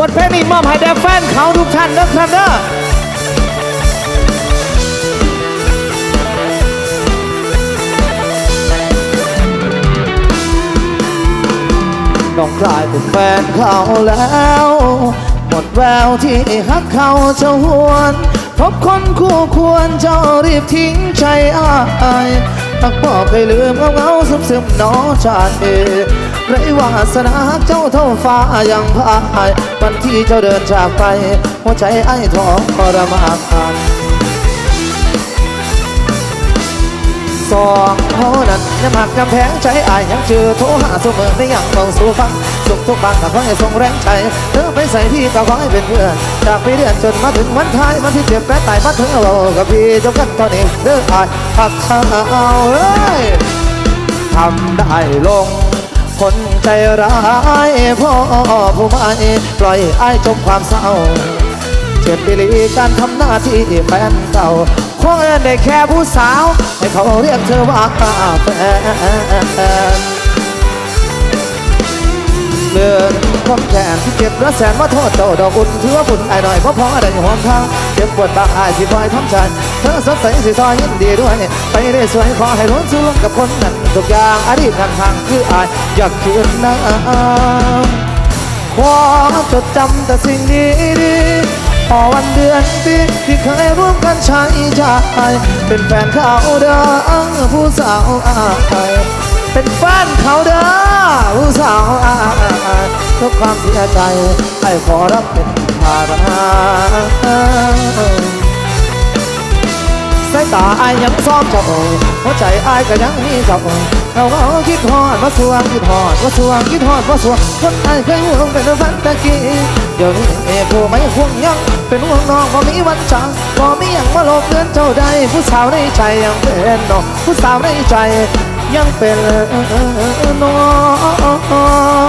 บทเพลงนี้มอบให้แด่แฟนเขาทุกท่านนะครับเด้อน้องกลายเป็นแฟนเขาแล้ว หมดแววที่ฮักเขาจะหวน พบคนคู่ควรเจ้ารีบทิ้งใจอายตักบอกให้ลืมเงาเงาซึมซึมๆหนอชาติเอ ไรวาสนาเจ้าเท่าฟ้ายังพายวันที่เจ้าเดินจากไป หัวใจไอ้ท้อทรมานสองเขานั้นยังหักกำแพงใจอายยังเจอโทรหาเสมอไม่ยังต้องสู้ฟังสุขทุกบางก็ขอให้ส่งแรงใจเธอไปใส่พี่ก็ขอให้เป็นเพื่อนจากไปเดือนจนมาถึงวันท้ายวันที่เจ็บแปดตายมาถึงเรากับพี่จบกันตอนนี้เด้ออายหักเขาเอ้ยทำได้ลง คนใจร้ายพ่อผู้ไม่ปล่อยไอ้จมความเศร้าเจ็บปีลีการทำหน้าที่แฟนเก่าคงได้แค่ผู้สาว ให้เขาเรียกเธอว่าแฟน เลื่อนความแขนที่เจ็บระแสนมาโทษเจ้าดอกอุ่นถือว่าบุญไอ้หน่อยเพราะพอได้อยู่ห้องทางเจ็บปวดบางอายสิพอยทำใจเธอสดใสสิซอยยินดีด้วย ไปได้สวยขอให้ล้นสู้กับคนนั้นทุกอย่างอดีตข้างคืออายอยากคืนน้ำขอจดจำแต่สิ่งดีดีพอวันเดือนปีที่เคยร่วมกันใช้ใจเป็นแฟนเขาเด้อผู้สาวอายเป็นแฟนเขาเด้อ กความเสียใจให้ขอรับเป็นภาระสายตาไอายยังซ้อมเจ้าหัวใจไอายก็ยังมีเจ้าเราคิดฮอดว่าสวงคิดฮอดว่าสวงคิดฮอดว่าสวงคนไอายเคยห่วงเป็นฝันตะกี้เดี๋ยวนี้เอผู้ไม่ห่วงยังเป็นห่วงน้องบ่มีวันจังบ่มีหยังมาหลบเลือนเจ้าใดผู้สาวในใจยังเป็นน้องผู้สาวในใจยังเป็นน้อง